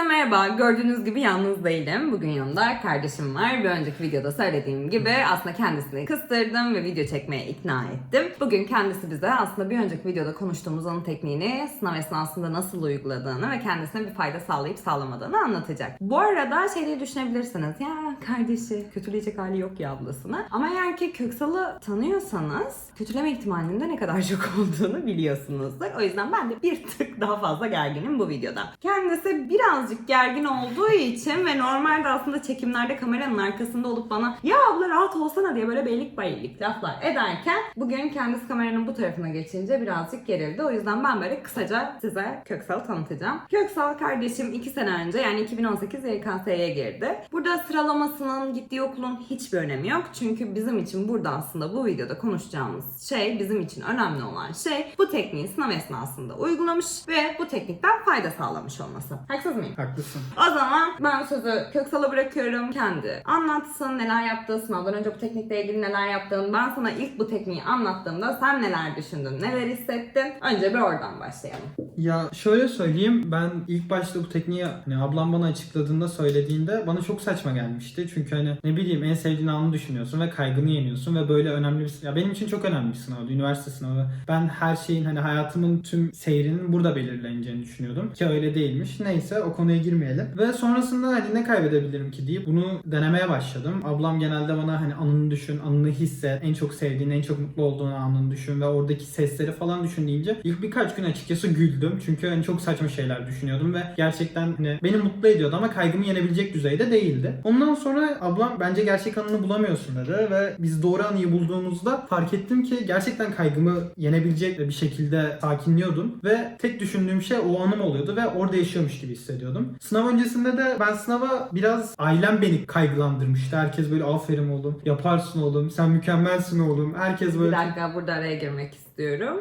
Herkese merhaba. Gördüğünüz gibi yalnız değilim. Bugün yanımda kardeşim var. Bir önceki videoda söylediğim gibi aslında kendisini kıstırdım ve video çekmeye ikna ettim. Bugün kendisi bize aslında bir önceki videoda konuştuğumuz onun tekniğini sınav esnasında nasıl uyguladığını ve kendisine bir fayda sağlayıp sağlamadığını anlatacak. Bu arada şey diye düşünebilirsiniz. Ya kardeşi kötüleyecek hali yok ya ablasını. Ama eğer ki Köksal'ı tanıyorsanız kötüleme ihtimalinin de ne kadar çok olduğunu biliyorsunuzdur. O yüzden ben de bir tık daha fazla gerginim bu videoda. Kendisi birazcık gergin olduğu için ve normalde aslında çekimlerde kameranın arkasında olup bana ya abla rahat olsana diye böyle beylik bayılık laflar ederken bugün kendisi kameranın bu tarafına geçince birazcık gerildi. O yüzden ben böyle kısaca size Köksal'ı tanıtacağım. Köksal kardeşim 2 sene önce yani 2018 YKS'ye girdi. Burada sıralamasının gittiği okulun hiçbir önemi yok. Çünkü bizim için burada aslında bu videoda konuşacağımız şey bizim için önemli olan şey bu tekniği sınav esnasında uygulamış ve bu teknikten fayda sağlamış olması. Haksız mıyım? Haklısın. O zaman ben sözü Köksal'a bırakıyorum. Kendi anlatsın neler yaptığı, sınavdan önce bu teknikle ilgili neler yaptığını. Ben sana ilk bu tekniği anlattığımda sen neler düşündün, neler hissettin? Önce bir oradan başlayalım. Ya şöyle söyleyeyim ben ilk başta bu tekniği hani ablam bana açıkladığında söylediğinde bana çok saçma gelmişti. Çünkü hani ne bileyim en sevdiğin anı düşünüyorsun ve kaygını yeniyorsun ve böyle önemli bir ya benim için çok önemli bir sınavdı. Üniversite sınavı. Ben her şeyin hani hayatımın tüm seyrinin burada belirleneceğini düşünüyordum. Ki öyle değilmiş. Neyse o konuya girmeyelim. Ve sonrasında hani ne kaybedebilirim ki deyip bunu denemeye başladım. Ablam genelde bana hani anını düşün, anını hisset, en çok sevdiğin, en çok mutlu olduğun anını düşün ve oradaki sesleri falan düşün deyince ilk birkaç gün açıkçası güldüm. Çünkü hani çok saçma şeyler düşünüyordum ve gerçekten hani beni mutlu ediyordu ama kaygımı yenebilecek düzeyde değildi. Ondan sonra ablam bence gerçek anını bulamıyorsun dedi ve biz doğru anıyı bulduğumuzda fark ettim ki gerçekten kaygımı yenebilecek bir şekilde sakinliyordum ve tek düşündüğüm şey o anım oluyordu ve orada yaşıyormuş gibi hissediyordum. Sınav öncesinde de ben sınava biraz ailem beni kaygılandırmıştı. Herkes böyle aferin oğlum, yaparsın oğlum, sen mükemmelsin oğlum. Herkes Bir böyle dakika burada araya girmek istiyorum.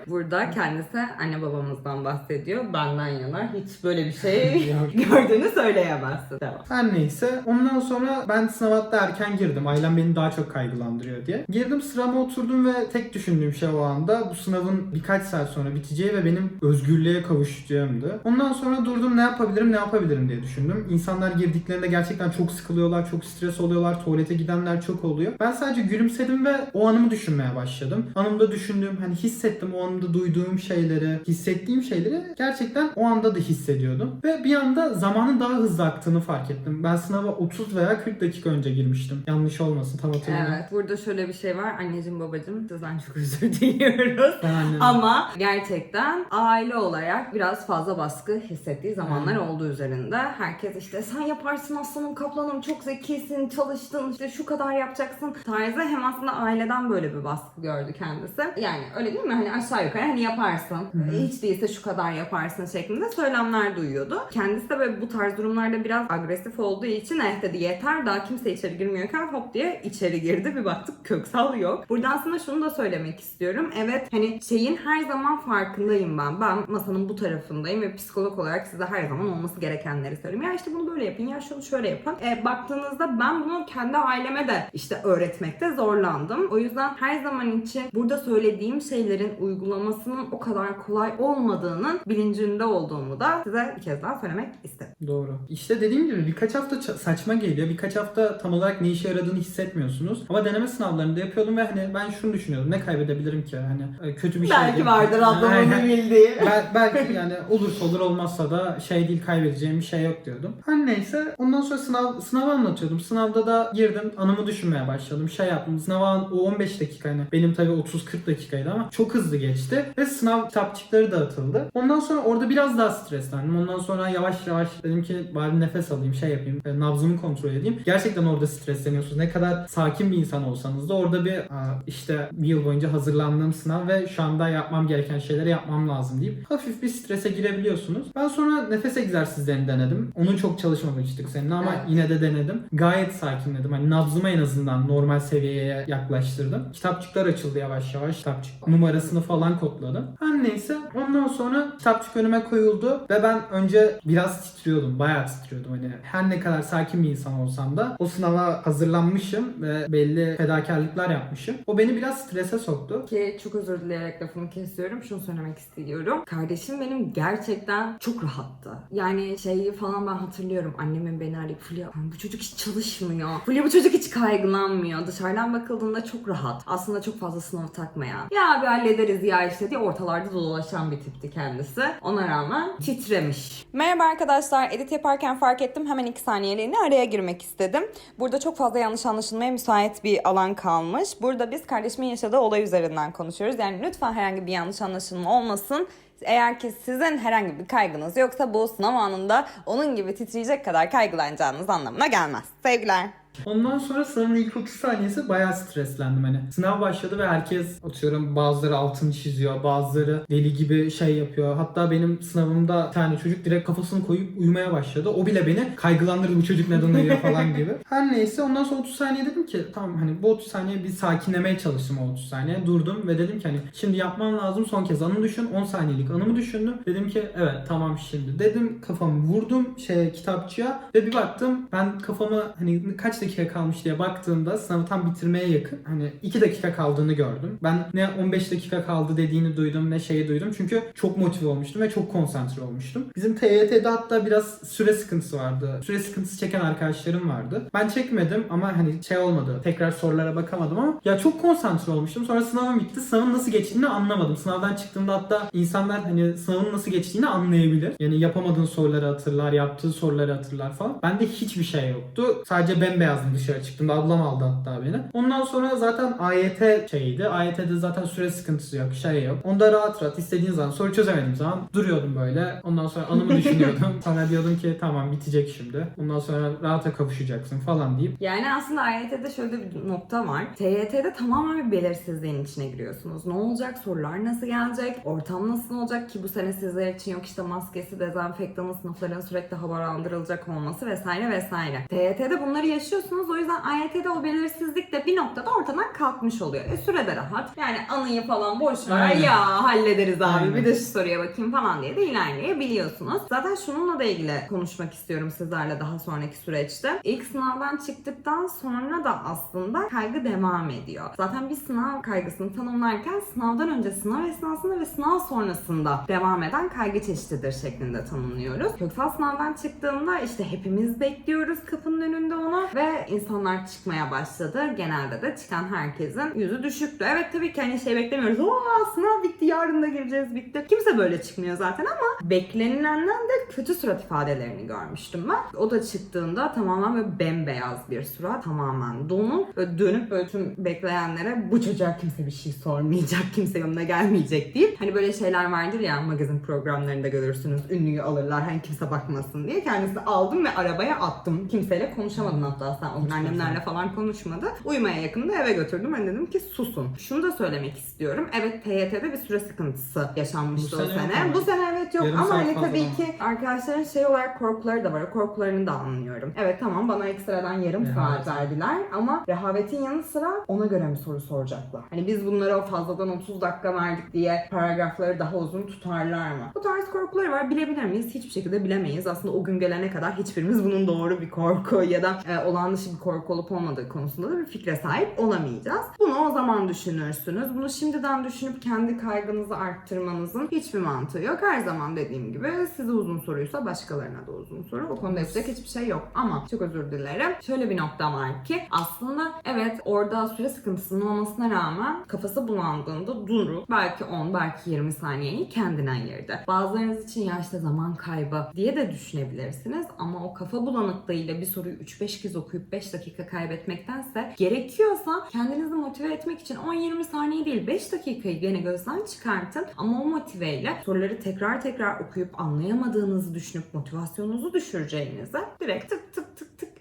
Burada kendisi anne babamızdan bahsediyor. Benden yana hiç böyle bir şey gördüğünü söyleyemezsin. Devam. Her neyse. Ondan sonra ben sınava erken girdim. Ailem beni daha çok kaygılandırıyor diye. Girdim sırama oturdum ve tek düşündüğüm şey o anda bu sınavın birkaç saat sonra biteceği ve benim özgürlüğe kavuşacağımdı. Ondan sonra durdum ne yapabilirim ne yapabilirim diye düşündüm. İnsanlar girdiklerinde gerçekten çok sıkılıyorlar, çok stres oluyorlar. Tuvalete gidenler çok oluyor. Ben sadece gülümsedim ve o anımı düşünmeye başladım. Anımda düşündüğüm hani hissettim o anımda duyduğum şeyleri, hissettiğim şeyleri gerçekten o anda da hissediyordum. Ve bir anda zamanın daha hızlı aktığını fark ettim. Ben sınava 30 veya 40 dakika önce girmiştim. Yanlış olmasın tam hatırlamıyorum. Evet, burada şöyle bir şey var. Anneciğim, babacığım sizden çok özür diliyoruz. Ama gerçekten aile olarak biraz fazla baskı hissettiği zamanlar oldu üzerinde. Herkes işte sen yaparsın aslanım kaplanım çok zekisin çalıştın işte şu kadar yapacaksın tarzı hem aslında aileden böyle bir baskı gördü kendisi. Yani öyle değil mi? Hani aşağı yukarı hani yaparsın. Hiç değilse şu kadar yaparsın şeklinde söylemler duyuyordu. Kendisi de böyle bu tarz durumlarda biraz agresif olduğu için eh dedi yeter daha kimse içeri girmiyorken hop diye içeri girdi. Bir baktık köksal yok. Burada aslında şunu da söylemek istiyorum. Evet hani şeyin her zaman farkındayım ben. Ben masanın bu tarafındayım ve psikolog olarak size her zaman olması gerekenleri söylüyorum. Ya işte bunu böyle yapın ya şunu şöyle yapın. E, baktığınızda ben bunu kendi aileme de işte öğretmekte zorlandım. O yüzden her zaman için burada söylediğim şeylerin uygulamasının o kadar kolay olmadığının bilincinde olduğumu da size bir kez daha söylemek istedim. Doğru. İşte dediğim gibi birkaç hafta ça- saçma geliyor. Birkaç hafta tam olarak ne işe yaradığını hissetmiyorsunuz. Ama deneme sınavlarında yapıyordum ve hani ben şunu düşünüyordum. Ne kaybedebilirim ki? Hani e, kötü bir şey Belki değil. vardır ablamın bildiği. Bel- belki yani olursa olur olmazsa da şey değil kaybedeceğim bir şey yok diyordum. Her neyse ondan sonra sınav sınavı anlatıyordum. Sınavda da girdim anımı düşünmeye başladım. Şey yaptım. Sınava o 15 dakika hani benim tabii 30-40 dakikaydı ama çok hızlı geçti ve sınav kitapçıkları dağıtıldı. Ondan sonra orada biraz daha streslendim. Ondan sonra yavaş yavaş dedim ki bari nefes alayım, şey yapayım, e, nabzımı kontrol edeyim. Gerçekten orada stresleniyorsunuz. Ne kadar sakin bir insan olsanız da orada bir "Aa, işte bir yıl boyunca hazırlandığım sınav ve şu anda yapmam gereken şeyleri yapmam lazım deyip hafif bir strese girebiliyorsunuz. Ben sonra nefes egzersizlerini denedim. Onu çok çalışmamıştık seninle ama Evet. yine de denedim. Gayet sakinledim. Hani nabzımı en azından normal seviyeye yaklaştırdım. Kitapçıklar açıldı yavaş yavaş. Kitapçık numarası arasını falan kodladım. Her neyse ondan sonra kitapçık önüme koyuldu ve ben önce biraz titriyordum. Bayağı titriyordum. Hani her ne kadar sakin bir insan olsam da o sınava hazırlanmışım ve belli fedakarlıklar yapmışım. O beni biraz strese soktu. Ki çok özür dileyerek lafını kesiyorum. Şunu söylemek istiyorum. Kardeşim benim gerçekten çok rahattı. Yani şeyi falan ben hatırlıyorum. Annemin beni arayıp Fulya bu çocuk hiç çalışmıyor. Fulya bu çocuk hiç kaygılanmıyor. Dışarıdan bakıldığında çok rahat. Aslında çok fazla sınav takmayan. Ya abi hallederiz ya işte diye ortalarda dolaşan bir tipti kendisi. Ona rağmen titremiş. Merhaba arkadaşlar. Edit yaparken fark ettim. Hemen iki saniyeliğine araya girmek istedim. Burada çok fazla yanlış anlaşılmaya müsait bir alan kalmış. Burada biz kardeşimin yaşadığı olay üzerinden konuşuyoruz. Yani lütfen herhangi bir yanlış anlaşılma olmasın. Eğer ki sizin herhangi bir kaygınız yoksa bu sınav anında onun gibi titreyecek kadar kaygılanacağınız anlamına gelmez. Sevgiler. Ondan sonra sınavın ilk 30 saniyesi bayağı streslendim hani. Sınav başladı ve herkes atıyorum bazıları altını çiziyor, bazıları deli gibi şey yapıyor. Hatta benim sınavımda bir tane çocuk direkt kafasını koyup uyumaya başladı. O bile beni kaygılandırdı bu çocuk neden uyuyor falan gibi. Her neyse ondan sonra 30 saniye dedim ki tamam hani bu 30 saniye bir sakinlemeye çalıştım o 30 saniye. Durdum ve dedim ki hani şimdi yapmam lazım son kez anı düşün. 10 saniyelik anımı düşündüm. Dedim ki evet tamam şimdi dedim kafamı vurdum şey kitapçıya ve bir baktım ben kafamı hani kaç dakika kalmış diye baktığımda sınavı tam bitirmeye yakın hani 2 dakika kaldığını gördüm. Ben ne 15 dakika kaldı dediğini duydum ne şeyi duydum çünkü çok motive olmuştum ve çok konsantre olmuştum. Bizim TYT'de hatta biraz süre sıkıntısı vardı. Süre sıkıntısı çeken arkadaşlarım vardı. Ben çekmedim ama hani şey olmadı. Tekrar sorulara bakamadım ama ya çok konsantre olmuştum. Sonra sınavım bitti. Sınavın nasıl geçtiğini anlamadım. Sınavdan çıktığımda hatta insanlar hani sınavın nasıl geçtiğini anlayabilir. Yani yapamadığın soruları hatırlar, yaptığı soruları hatırlar falan. Bende hiçbir şey yoktu. Sadece bembeyazdım dışarı çıktığımda. Ablam aldı hatta beni. Ondan sonra zaten AYT şeydi. AYT'de zaten süre sıkıntısı yok, şey yok. Onda rahat rahat istediğin zaman soru çözemediğim zaman duruyordum böyle. Ondan sonra anımı düşünüyordum. sonra diyordum ki tamam bitecek şimdi. Ondan sonra rahata kavuşacaksın falan deyip Yani aslında AYT'de şöyle bir nokta var. TYT'de tamamen bir belirsizliğin içine giriyorsunuz. Ne olacak? Sorular nasıl gelecek? Ortam nasıl olacak ki bu sene sizler için yok işte maskesi, dezenfektanı, sınıfların sürekli havalandırılacak olması vesaire vesaire. TYT'de bunları yaşıyorsunuz. O yüzden AYT'de o belirsizlik de bir noktada ortadan kalkmış oluyor. E süre de rahat. Yani anıyı falan boş ver. Aynen. Ya hallederiz abi. Aynen. Bir de şu soruya bakayım falan diye de ilerleyebiliyorsunuz. Zaten şununla da ilgili konuşmak istiyorum sizlerle daha sonraki süreçte. İlk sınavdan çıktıktan sonra da aslında kaygı devam ediyor. Zaten bir sınav kaygısını tanımlarken sınavdan önce, sınav esnasında ve sınav sonrasında devam eden kaygı çeşididir şeklinde tanımlıyoruz. Köksal sınavdan çıktığında işte hepimiz bekliyoruz kapının önünde onu ve insanlar çıkmaya başladı. Genelde de çıkan herkesin yüzü düşüktü. Evet tabii ki hani şey beklemiyoruz. Aa sınav bitti yarın da gireceğiz bitti. Kimse böyle çıkmıyor zaten ama beklenilenden de kötü surat ifadelerini görmüştüm ben. O da çıktığında tamamen böyle bembeyaz bir surat. Tamamen donup böyle dönüp böyle tüm bekleyenlere bu çocuğa kimse bir şey sormayacak, kimse yanına gelmeyecek deyip hani böyle şeyler vardır ya magazin programlarında görürsünüz. Ünlüyü alırlar hani kimse bakmasın diye. Kendisini aldım ve arabaya attım. Kimseyle konuşamadım hatta sen o gün annemlerle falan konuşmadı. Uyumaya yakında eve götürdüm. Ben dedim ki susun. Şunu da söylemek istiyorum. Evet TYT'de bir süre sıkıntısı yaşanmıştı Bu o sene sene. Bu sene evet yok Yarım ama hani tabii ki arkadaşların şey olarak korkuları da var. O korkularını da anlıyorum. Evet tamam bana ekstradan yarım saat verdiler ama rehavetin yanı sıra ona göre mi soru soracaklar? Hani biz bunlara o fazladan 30 dakika verdik diye paragrafları daha uzun tutarlar mı? Bu tarz korkuları var. Bilebilir miyiz? Hiçbir şekilde bilemeyiz. Aslında o gün gelene kadar hiçbirimiz bunun doğru bir korku ya da e, olağan dışı bir korku olup olmadığı konusunda da bir fikre sahip olamayacağız. Bunu o zaman düşünürsünüz. Bunu şimdiden düşünüp kendi kaygınızı arttırmanızın hiçbir mantığı yok. Her zaman dediğim gibi size uzun soruysa başkalarına da uzun soru. O konuda yapacak hiçbir şey yok. Ama çok özür dilerim. Şöyle bir nokta var ki aslında evet orada süre sıkıntısının olmasına rağmen kafası bulandığında durup belki 10 belki 20 saniyeyi kendine ayırdı. Bazılarınız için yaşta zaman kaybı diye de düşünebilirsiniz ama o kafa bulanıklığıyla bir soruyu 3-5 kez okuyup 5 dakika kaybetmektense gerekiyorsa kendinizi motive etmek için 10-20 saniye değil 5 dakikayı gene gözden çıkartın. Ama o motiveyle soruları tekrar tekrar okuyup anlayamadığınızı düşünüp motivasyonunuzu düşüreceğinize direkt tık tık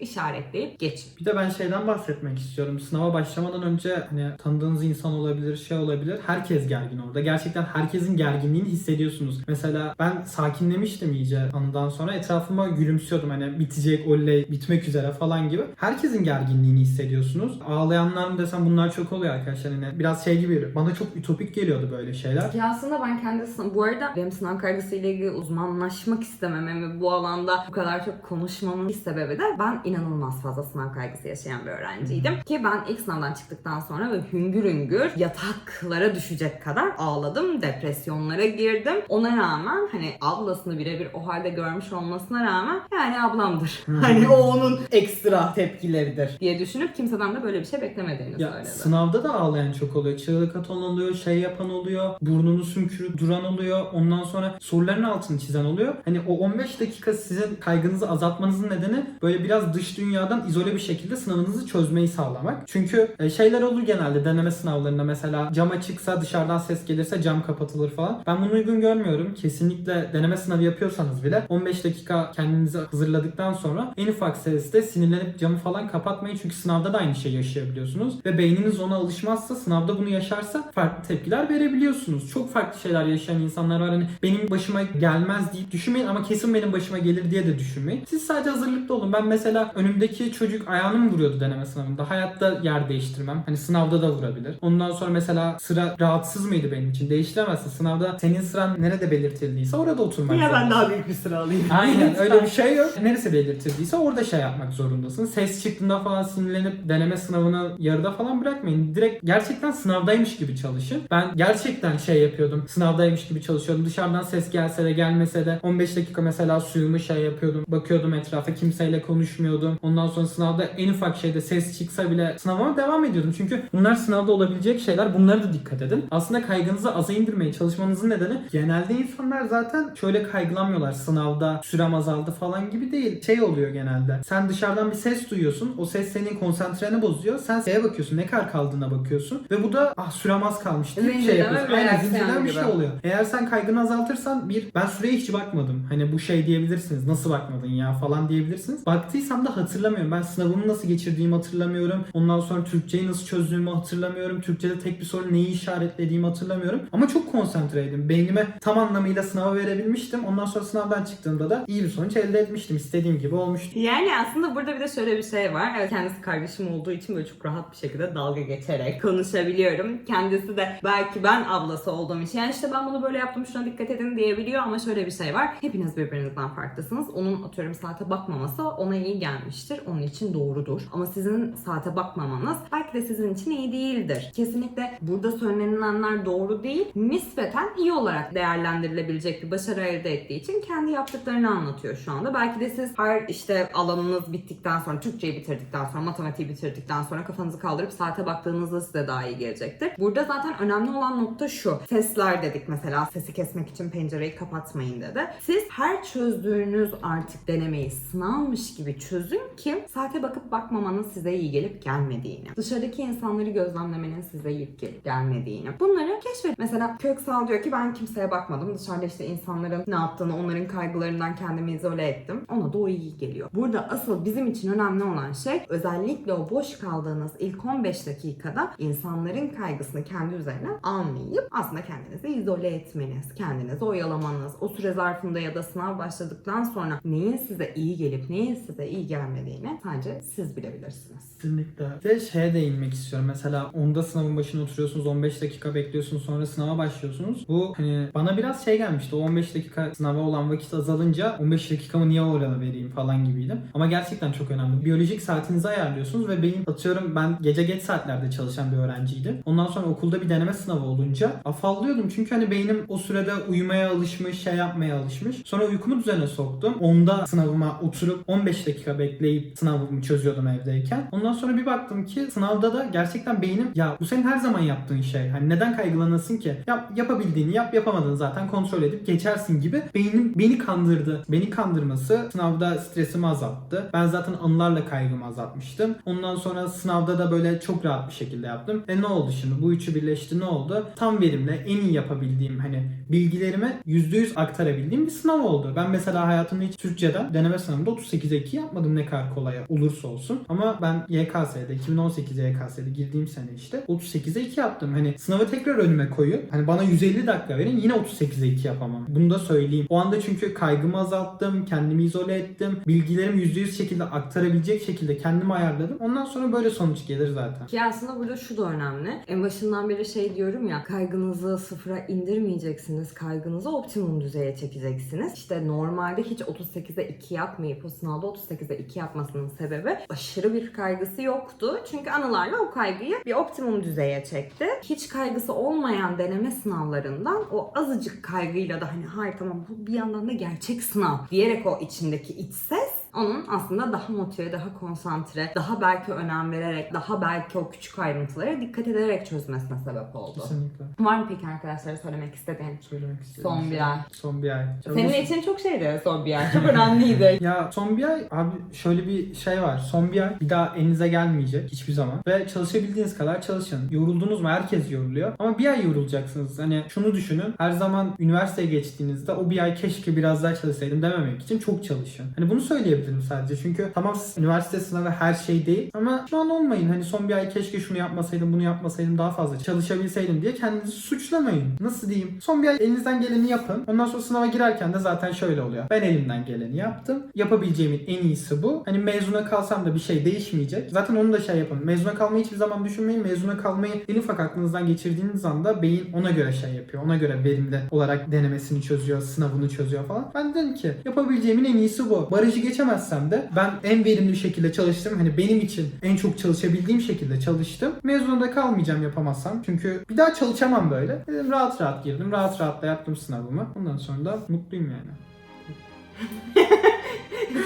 işaretleyip geçin. Bir de ben şeyden bahsetmek istiyorum. Sınava başlamadan önce hani tanıdığınız insan olabilir, şey olabilir. Herkes gergin orada. Gerçekten herkesin gerginliğini hissediyorsunuz. Mesela ben sakinlemiştim iyice anıdan sonra. Etrafıma gülümsüyordum. Hani bitecek, oley, bitmek üzere falan gibi. Herkesin gerginliğini hissediyorsunuz. Ağlayanlar mı desem bunlar çok oluyor arkadaşlar. Hani biraz şey gibi bana çok ütopik geliyordu böyle şeyler. Ya aslında ben kendi bu arada benim sınav kaygısıyla ilgili uzmanlaşmak istememin ve bu alanda bu kadar çok konuşmamın bir sebebi de ben inanılmaz fazla sınav kaygısı yaşayan bir öğrenciydim. Ki ben ilk sınavdan çıktıktan sonra ve hüngür hüngür yataklara düşecek kadar ağladım, depresyonlara girdim. Ona rağmen hani ablasını birebir o halde görmüş olmasına rağmen yani ablamdır. hani o onun ekstra tepkileridir diye düşünüp kimseden de böyle bir şey beklemediğini Ya söyledi. sınavda da ağlayan çok oluyor. Çığlık atan oluyor, şey yapan oluyor, burnunu sümkürüp duran oluyor. Ondan sonra soruların altını çizen oluyor. Hani o 15 dakika sizin kaygınızı azaltmanızın nedeni böyle biraz dış dünyadan izole bir şekilde sınavınızı çözmeyi sağlamak. Çünkü e, şeyler olur genelde deneme sınavlarında mesela cam açıksa dışarıdan ses gelirse cam kapatılır falan. Ben bunu uygun görmüyorum. Kesinlikle deneme sınavı yapıyorsanız bile 15 dakika kendinizi hazırladıktan sonra en ufak seste sinirlenip camı falan kapatmayın. Çünkü sınavda da aynı şeyi yaşayabiliyorsunuz. Ve beyniniz ona alışmazsa sınavda bunu yaşarsa farklı tepkiler verebiliyorsunuz. Çok farklı şeyler yaşayan insanlar var. Hani benim başıma gelmez deyip düşünmeyin ama kesin benim başıma gelir diye de düşünmeyin. Siz sadece hazırlıklı olun. Ben mesela önümdeki çocuk ayağını mı vuruyordu deneme sınavında? Hayatta yer değiştirmem. Hani sınavda da vurabilir. Ondan sonra mesela sıra rahatsız mıydı benim için? Değiştiremezsin. Sınavda senin sıran nerede belirtildiyse orada oturmak Ya ben daha büyük bir sıra alayım. Aynen öyle bir şey yok. Neresi belirtildiyse orada şey yapmak zorundasın. Ses çıktığında falan sinirlenip deneme sınavını yarıda falan bırakmayın. Direkt gerçekten sınavdaymış gibi çalışın. Ben gerçekten şey yapıyordum. Sınavdaymış gibi çalışıyordum. Dışarıdan ses gelse de gelmese de 15 dakika mesela suyumu şey yapıyordum. Bakıyordum etrafa kimseyle konuşmuyordum. Ondan sonra sınavda en ufak şeyde ses çıksa bile sınavıma devam ediyordum. Çünkü bunlar sınavda olabilecek şeyler. Bunlara da dikkat edin. Aslında kaygınızı aza indirmeye çalışmanızın nedeni genelde insanlar zaten şöyle kaygılanmıyorlar. Sınavda sürem azaldı falan gibi değil. Şey oluyor genelde. Sen dışarıdan bir ses duyuyorsun. O ses senin konsantreni bozuyor. Sen şeye bakıyorsun. Ne kadar kaldığına bakıyorsun. Ve bu da ah sürem az kalmış diye bir şey yapıyorsun. Aynen zincirden bir şey oluyor. Eğer sen kaygını azaltırsan bir ben süreye hiç bakmadım. Hani bu şey diyebilirsiniz. Nasıl bakmadın ya falan diyebilirsiniz. Baktıysam da hatırlamıyorum. Ben sınavımı nasıl geçirdiğimi hatırlamıyorum. Ondan sonra Türkçeyi nasıl çözdüğümü hatırlamıyorum. Türkçede tek bir soru neyi işaretlediğimi hatırlamıyorum. Ama çok konsantreydim. Beynime tam anlamıyla sınava verebilmiştim. Ondan sonra sınavdan çıktığımda da iyi bir sonuç elde etmiştim. İstediğim gibi olmuştu. Yani aslında burada bir de şöyle bir şey var. Evet kendisi kardeşim olduğu için böyle çok rahat bir şekilde dalga geçerek konuşabiliyorum. Kendisi de belki ben ablası olduğum için yani işte ben bunu böyle yaptım şuna dikkat edin diyebiliyor ama şöyle bir şey var. Hepiniz birbirinizden farklısınız. Onun atıyorum saate bakmaması ona iyi gelmiştir. Onun için doğrudur. Ama sizin saate bakmamanız belki de sizin için iyi değildir. Kesinlikle burada söylenilenler doğru değil. Nispeten iyi olarak değerlendirilebilecek bir başarı elde ettiği için kendi yaptıklarını anlatıyor şu anda. Belki de siz her işte alanınız bittikten sonra, Türkçeyi bitirdikten sonra, matematiği bitirdikten sonra kafanızı kaldırıp saate baktığınızda size daha iyi gelecektir. Burada zaten önemli olan nokta şu. Sesler dedik mesela. Sesi kesmek için pencereyi kapatmayın dedi. Siz her çözdüğünüz artık denemeyi sınavmış gibi çözün ki saate bakıp bakmamanın size iyi gelip gelmediğini. Dışarıdaki insanları gözlemlemenin size iyi gelip gelmediğini. Bunları keşfedin. Mesela Köksal diyor ki ben kimseye bakmadım. Dışarıda işte insanların ne yaptığını, onların kaygılarından kendimi izole ettim. Ona da o iyi geliyor. Burada asıl bizim için önemli olan şey özellikle o boş kaldığınız ilk 15 dakikada insanların kaygısını kendi üzerine almayıp aslında kendinizi izole etmeniz, kendinizi oyalamanız, o süre zarfında ya da sınav başladıktan sonra neyin size iyi gelip neyin size iyi gelmediğini sadece siz bilebilirsiniz. Kesinlikle. Ve şeye değinmek istiyorum. Mesela onda sınavın başına oturuyorsunuz 15 dakika bekliyorsunuz sonra sınava başlıyorsunuz. Bu hani bana biraz şey gelmişti. O 15 dakika sınava olan vakit azalınca 15 dakikamı niye oraya vereyim falan gibiydim. Ama gerçekten çok önemli. Biyolojik saatinizi ayarlıyorsunuz ve benim atıyorum ben gece geç saatlerde çalışan bir öğrenciydim. Ondan sonra okulda bir deneme sınavı olunca afallıyordum. Çünkü hani beynim o sürede uyumaya alışmış, şey yapmaya alışmış. Sonra uykumu düzene soktum. Onda sınavıma oturup 15 dakika bekleyip sınavımı çözüyordum evdeyken. Ondan sonra bir baktım ki sınavda da gerçekten beynim ya bu senin her zaman yaptığın şey. Hani neden kaygılanasın ki? Yap, yapabildiğini yap yapamadığını zaten kontrol edip geçersin gibi beynim beni kandırdı. Beni kandırması sınavda stresimi azalttı. Ben zaten anılarla kaygımı azaltmıştım. Ondan sonra sınavda da böyle çok rahat bir şekilde yaptım. E ne oldu şimdi? Bu üçü birleşti ne oldu? Tam verimle en iyi yapabildiğim hani bilgilerimi %100 aktarabildiğim bir sınav oldu. Ben mesela hayatımda hiç Türkçeden deneme sınavında 38'e 2 yapmadım yapamadım ne kadar kolay olursa olsun. Ama ben YKS'de 2018 YKS'de girdiğim sene işte 38'e 2 yaptım. Hani sınavı tekrar önüme koyup hani bana 150 dakika verin yine 38'e 2 yapamam. Bunu da söyleyeyim. O anda çünkü kaygımı azalttım, kendimi izole ettim. Bilgilerimi %100 şekilde aktarabilecek şekilde kendimi ayarladım. Ondan sonra böyle sonuç gelir zaten. Ki aslında burada şu da önemli. En başından beri şey diyorum ya kaygınızı sıfıra indirmeyeceksiniz. Kaygınızı optimum düzeye çekeceksiniz. İşte normalde hiç 38'e 2 yapmayıp o sınavda 38'e 2 yapmasının sebebi aşırı bir kaygısı yoktu. Çünkü anılarla o kaygıyı bir optimum düzeye çekti. Hiç kaygısı olmayan deneme sınavlarından o azıcık kaygıyla da hani hayır tamam bu bir yandan da gerçek sınav diyerek o içindeki iç ses onun aslında daha motive, daha konsantre, daha belki önem vererek, daha belki o küçük ayrıntılara dikkat ederek çözmesine sebep oldu. Kesinlikle. Var mı peki arkadaşlara söylemek istediğin? Söylemek istedim. Son bir ay. Son bir ay. Senin için çok şeydi son bir ay. Çok önemliydi. Ya son bir ay abi şöyle bir şey var. Son bir ay bir daha elinize gelmeyecek hiçbir zaman. Ve çalışabildiğiniz kadar çalışın. Yoruldunuz mu? Herkes yoruluyor. Ama bir ay yorulacaksınız. Hani şunu düşünün. Her zaman üniversiteye geçtiğinizde o bir ay keşke biraz daha çalışsaydım dememek için çok çalışın. Hani bunu söyleyebilirim sadece. Çünkü tamam üniversite sınavı her şey değil. Ama şu an olmayın. Hani son bir ay keşke şunu yapmasaydım, bunu yapmasaydım daha fazla çalışabilseydim diye kendinizi suçlamayın. Nasıl diyeyim? Son bir ay elinizden geleni yapın. Ondan sonra sınava girerken de zaten şöyle oluyor. Ben elimden geleni yaptım. Yapabileceğimin en iyisi bu. Hani mezuna kalsam da bir şey değişmeyecek. Zaten onu da şey yapın. Mezuna kalmayı hiçbir zaman düşünmeyin. Mezuna kalmayı en ufak aklınızdan geçirdiğiniz anda beyin ona göre şey yapıyor. Ona göre verimli olarak denemesini çözüyor, sınavını çözüyor falan. Ben dedim ki yapabileceğimin en iyisi bu. Barajı geçemezsem de ben en verimli şekilde çalıştım. Hani benim için en çok çalışabildiğim şekilde çalıştım. Mezuna kalmayacağım yapamazsam. Çünkü bir daha çalışamam böyle. Dedim rahat rahat girdim. Rahat rahat da yaptım sınavımı. Ondan sonra da mutluyum yani.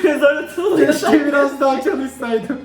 Zor tutuluyor. Keşke biraz daha çalışsaydım.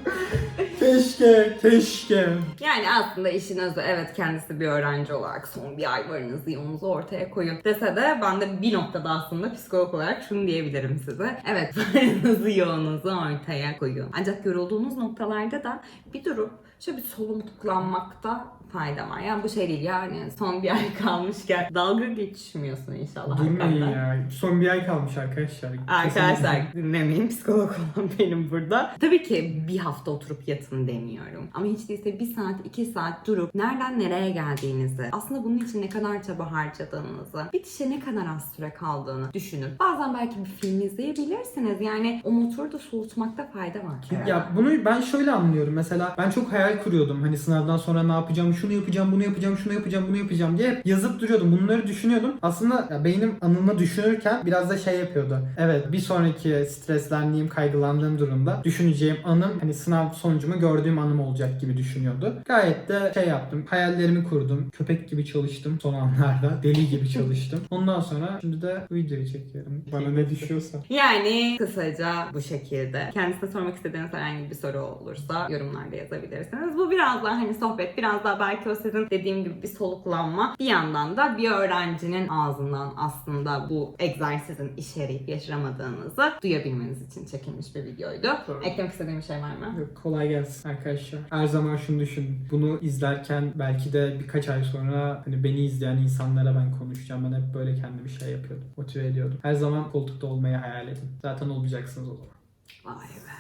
Keşke, keşke. Yani aslında işin özü evet kendisi bir öğrenci olarak son bir ay varınızı yoğununuzu ortaya koyun dese de ben de bir noktada aslında psikolog olarak şunu diyebilirim size. Evet varınızı yoğununuzu ortaya koyun. Ancak yorulduğunuz noktalarda da bir durup şöyle bir soluklanmakta fayda var. Yani bu şey değil yani son bir ay kalmışken dalga geçmiyorsun inşallah. Arkamdan. ya. Son bir ay kalmış arkadaşlar. Arkadaşlar dinlemeyin psikolog olan benim burada. Tabii ki bir hafta oturup yatın demiyorum. Ama hiç değilse bir saat iki saat durup nereden nereye geldiğinizi, aslında bunun için ne kadar çaba harcadığınızı, bitişe ne kadar az süre kaldığını düşünüp bazen belki bir film izleyebilirsiniz. Yani o motoru da soğutmakta fayda var. Ya bunu ben şöyle anlıyorum. Mesela ben çok hayal kuruyordum. Hani sınavdan sonra ne yapacağım, şunu yapacağım, bunu yapacağım, şunu yapacağım, bunu yapacağım diye hep yazıp duruyordum. Bunları düşünüyordum. Aslında ya beynim anımı düşünürken biraz da şey yapıyordu. Evet bir sonraki streslendiğim, kaygılandığım durumda düşüneceğim anım hani sınav sonucumu gördüğüm anım olacak gibi düşünüyordu. Gayet de şey yaptım. Hayallerimi kurdum. Köpek gibi çalıştım son anlarda. Deli gibi çalıştım. Ondan sonra şimdi de videoyu çekiyorum. Bana ne düşüyorsa. Yani kısaca bu şekilde. Kendisine sormak istediğiniz herhangi bir soru olursa yorumlarda yazabilirsiniz. Bu biraz daha hani sohbet, biraz daha belki o sizin dediğim gibi bir soluklanma. Bir yandan da bir öğrencinin ağzından aslında bu egzersizin işe yarayıp yaşamadığınızı duyabilmeniz için çekilmiş bir videoydu. Doğru. Eklemek istediğim bir şey var mı? Yok, kolay gelsin arkadaşlar. Her zaman şunu düşün. Bunu izlerken belki de birkaç ay sonra hani beni izleyen insanlara ben konuşacağım. Ben hep böyle kendimi şey yapıyordum. Motive ediyordum. Her zaman koltukta olmayı hayal edin. Zaten olmayacaksınız o zaman. Vay be.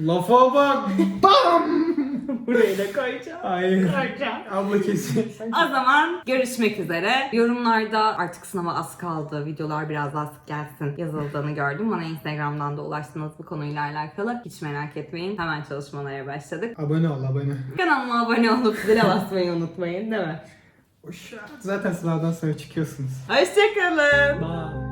Lafa bak. Bam. Burayı da koyacağım. Hayır. Koyacağım. Abla kesin. O zaman görüşmek üzere. Yorumlarda artık sınava az kaldı. Videolar biraz daha sık gelsin yazıldığını gördüm. Bana Instagram'dan da ulaştınız bu konuyla alakalı. Hiç merak etmeyin. Hemen çalışmalara başladık. abone ol abone. Kanalıma abone olup zile basmayı unutmayın değil mi? Zaten sınavdan sonra çıkıyorsunuz. Hoşçakalın. Bye.